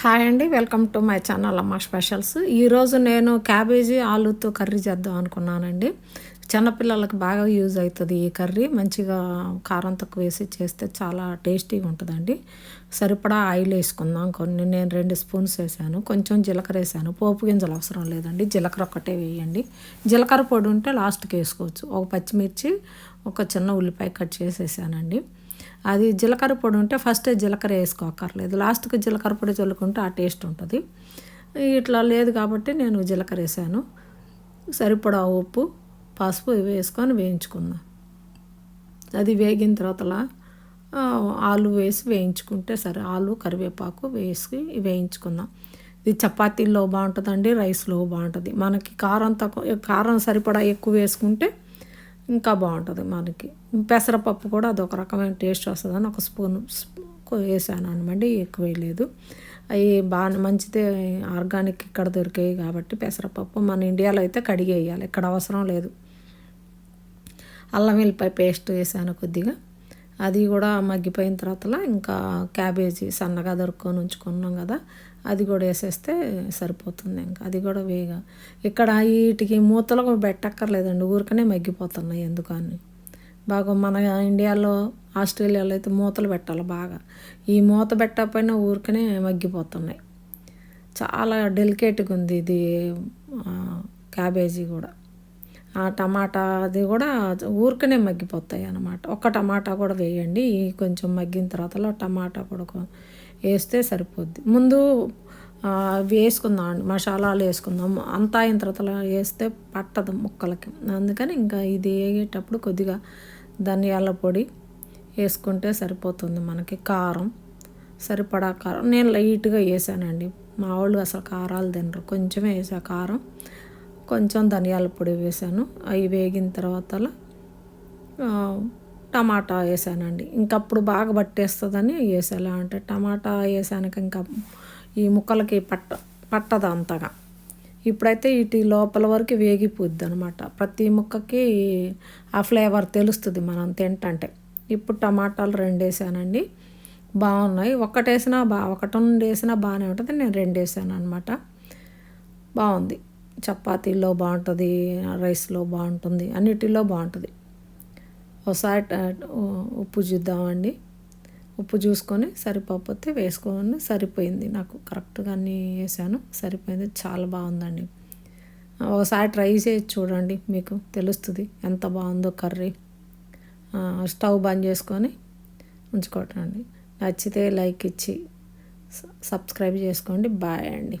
Hi అండి welcome to my channel Amma specials. ఈరోజు నేను క్యాబేజీ ఆలుతో కర్రీ చేద్దాం అనుకున్నానండి. చిన్నపిల్లలకు బాగా యూజ్ అవుతుంది ఈ కర్రీ. మంచిగా కారం తక్కువ వేసి చేస్తే చాలా టేస్టీగా ఉంటుందండి. సరిపడా ఆయిల్ వేసుకుందాం. కొన్ని నేను రెండు స్పూన్స్ వేసాను. కొంచెం జీలకర్ర వేసాను. పోపు గింజలు అవసరం లేదండి. జీలకర్ర ఒక్కటే వేయండి. జీలకర్ర పొడి ఉంటే లాస్ట్కి వేసుకోవచ్చు. ఒక పచ్చిమిర్చి ఒక చిన్న ఉల్లిపాయ కట్ చేసేసానండి. అది జీలకర్ర పొడి ఉంటే ఫస్ట్ జీలకర్ర వేసుకోకర్లేదు లాస్ట్కి జీలకర్ర పొడి చల్లుకుంటే ఆ టేస్ట్ ఉంటుంది. ఇట్లా లేదు కాబట్టి నేను జీలకర్ర వేసాను. సరిపడా ఉప్పు పసుపు ఇవి వేసుకొని వేయించుకున్నాను అది వేగిన తర్వాత ఆలు వేసి వేయించుకుంటే సరే ఆలు కరివేపాకు వేసి వేయించుకుందాం ఇది చపాతీల్లో బాగుంటుందండి రైస్లో బాగుంటుంది. మనకి కారం తక్కువ కారం సరిపడా ఎక్కువ వేసుకుంటే ఇంకా బాగుంటుంది మనకి. పెసరపప్పు కూడా అదొక రకమైన టేస్ట్ వస్తుందని ఒక స్పూన్ వేసాను అనమాట ఎక్కువ వేయలేదు. అవి బాగా మంచిదే ఆర్గానిక్ ఇక్కడ దొరికాయి కాబట్టి పెసరపప్పు మన ఇండియాలో అయితే కడిగి వేయాలి ఇక్కడ అవసరం లేదు. అల్లం వెల్లిపాయ పేస్ట్ వేసాను కొద్దిగా. అది కూడా మగ్గిపోయిన తర్వాత ఇంకా క్యాబేజీ సన్నగా దొరుకుని ఉంచుకున్నాం కదా అది కూడా వేసేస్తే సరిపోతుంది ఇంకా. అది కూడా వేగా. ఇక్కడ వీటికి మూతలు పెట్టక్కర్లేదండి ఊరికనే మగ్గిపోతున్నాయి ఎందుకని. బాగా మన ఇండియాలో ఆస్ట్రేలియాలో అయితే మూతలు పెట్టాలి బాగా. ఈ మూత పెట్టకపోయినా ఊరికనే మగ్గిపోతున్నాయి. చాలా డెలికేట్గా ఉంది ఇది క్యాబేజీ కూడా. ఆ టమాటా అది కూడా ఊరికనే మగ్గిపోతాయి అన్నమాట. ఒక్క టమాటా కూడా వేయండి. కొంచెం మగ్గిన తర్వాతలో టమాటా కూడా వేస్తే సరిపోద్ది. ముందు వేసుకుందాం అండి. మసాలాలు వేసుకుందాం. అంతా అయిన తర్వాత వేస్తే పట్టదు ముక్కలకి. అందుకని ఇంకా ఇది వేగేటప్పుడు కొద్దిగా ధనియాల పొడి వేసుకుంటే సరిపోతుంది మనకి. కారం సరిపడా కారం. నేను లైట్గా వేసానండి. మా వాళ్ళు అసలు కారాలు తినరు. కొంచెమే వేసా కారం. కొంచెం ధనియాల పొడి వేసాను. అవి వేగిన తర్వాత టమాటా వేసానండి. ఇంకప్పుడు బాగా పట్టేస్తుందని వేసాను అంటే టమాటా వేసాక ఇంకా ఈ ముక్కలకి పట్ట పట్టదు అంతగా. ఇప్పుడైతే ఇటు లోపల వరకు వేగిపోద్ది అనమాట ప్రతి ముక్కకి ఆ ఫ్లేవర్ తెలుస్తుంది మనం తింటంటే. ఇప్పుడు టమాటాలు రెండు వేసానండి. బాగున్నాయి. ఒకటేసినా బా ఒకటి వేసినా బాగానే ఉంటుంది. నేను రెండు వేసాను అనమాట బాగుంది. చపాతీలో బాగుంటుంది రైస్లో బాగుంటుంది అన్నిటిలో బాగుంటుంది. ఒకసారి ఉప్పు చూద్దామండి. ఉప్పు చూసుకొని సరిపోతే వేసుకొని సరిపోయింది నాకు. కరెక్ట్గా అన్నీ వేసాను సరిపోయింది చాలా బాగుందండి. ఒకసారి ట్రై చేసి చూడండి మీకు తెలుస్తుంది ఎంత బాగుందో కర్రీ. స్టవ్ బంద్ చేసుకొని ఉంచుకోవటండి నచ్చితే లైక్ ఇచ్చి సబ్స్క్రైబ్ చేసుకోండి. బాయ్ అండి.